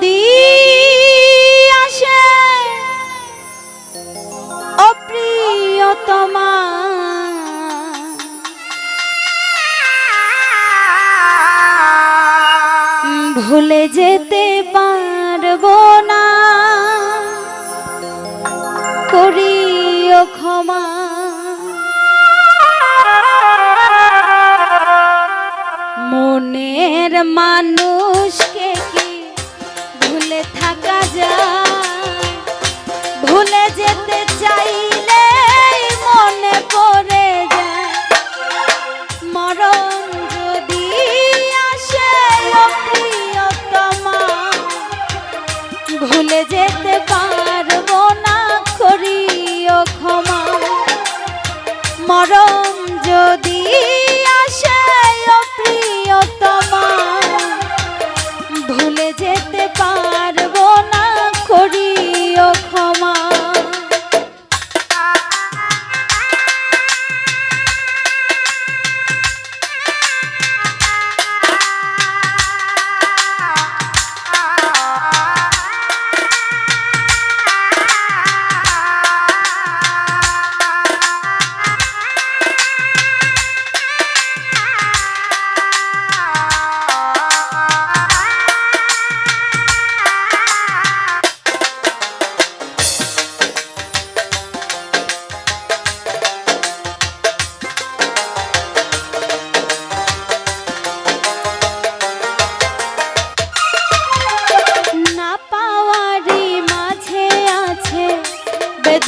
যদি আসে অপ্রিয়তমা। ভুলে যেতে পারব না। করিও ক্ষমা। মনের মানুষ ভুলে যেতে চাই।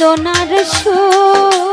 সোনার সুর।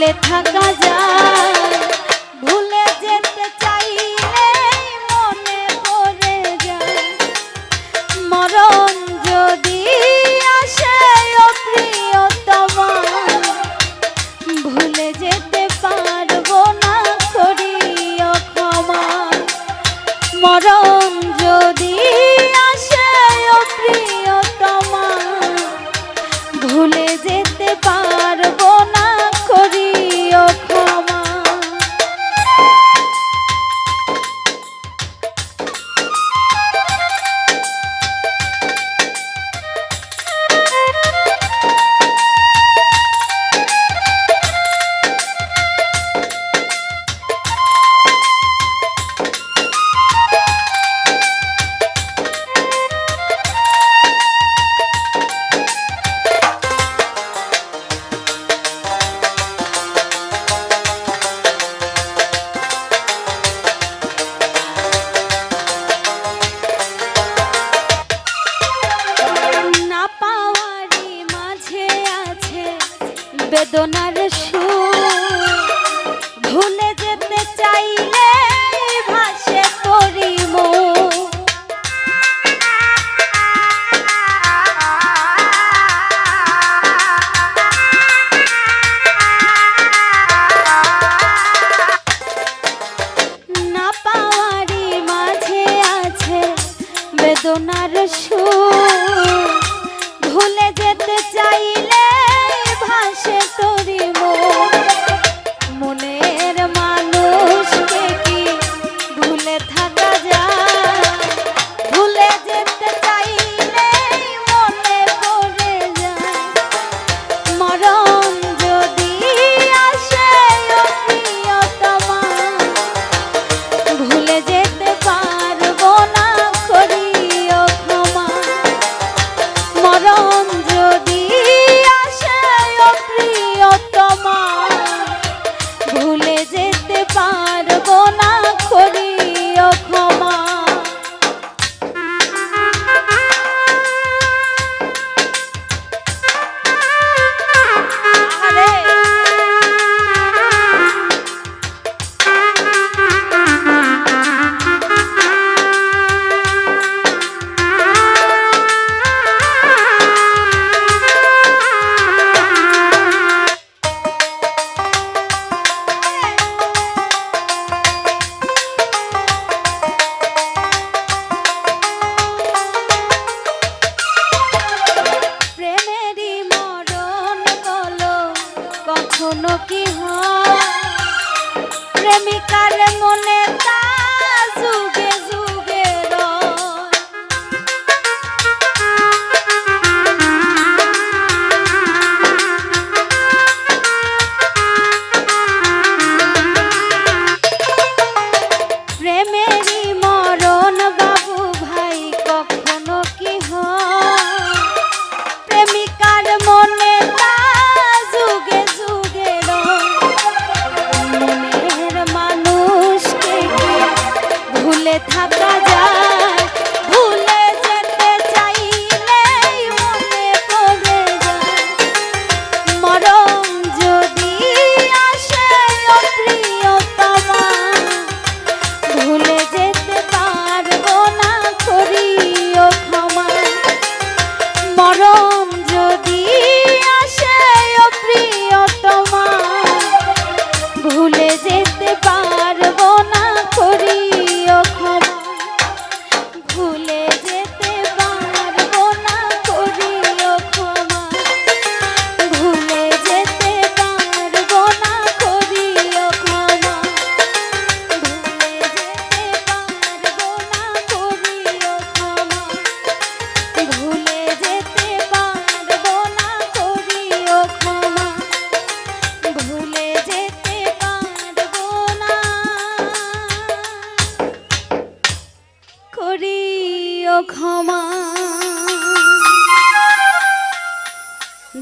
ভুলে থাকা যায়। বেদনার সুর।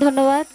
ধন্যবাদ